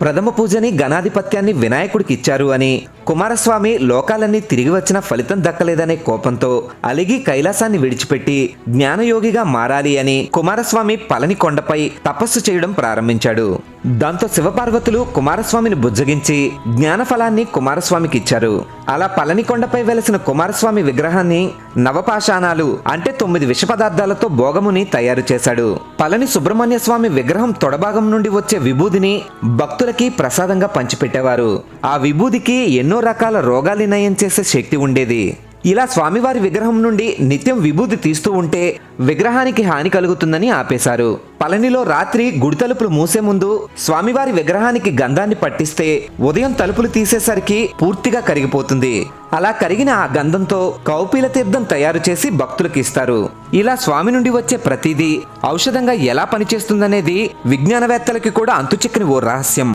ప్రథమ పూజని గణాధిపత్యాన్ని వినాయకుడికి ఇచ్చారు అని కుమారస్వామి లోకాలన్నీ తిరిగి వచ్చిన ఫలితం దక్కలేదనే కోపంతో అలిగి కైలాసాన్ని విడిచిపెట్టి జ్ఞానయోగిగా మారాలి అని కుమారస్వామి పళని కొండపై తపస్సు చేయడం ప్రారంభించాడు. దాంతో శివపార్వతులు కుమారస్వామిని బుజ్జగించి జ్ఞానఫలాన్ని కుమారస్వామికి ఇచ్చారు అలా పళనికొండపై వెలసిన కుమారస్వామి విగ్రహాన్ని నవపాషాణాలు అంటే తొమ్మిది విష పదార్థాలతో భోగముని తయారు చేశాడు. పళని సుబ్రహ్మణ్య స్వామి విగ్రహం తొడభాగం నుండి వచ్చే విభూదిని భక్తులకి ప్రసాదంగా పంచిపెట్టేవారు. ఆ విభూదికి ఎన్నో రకాల రోగాలు నయం చేసే శక్తి ఉండేది. ఇలా స్వామివారి విగ్రహం నుండి నిత్యం విభూది తీస్తూ ఉంటే విగ్రహానికి హాని కలుగుతుందని ఆపేశారు. పళనిలో రాత్రి గుడి తలుపులు మూసే ముందు స్వామివారి విగ్రహానికి గంధాన్ని పట్టిస్తే ఉదయం తలుపులు తీసేసరికి పూర్తిగా కరిగిపోతుంది. అలా కరిగిన ఆ గంధంతో కౌపీల తీర్థం తయారు చేసి భక్తులకు ఇస్తారు. ఇలా స్వామి నుండి వచ్చే ప్రతిదీ ఔషధంగా ఎలా పనిచేస్తుందనేది విజ్ఞానవేత్తలకి కూడా అంతుచిక్కని ఓ రహస్యం.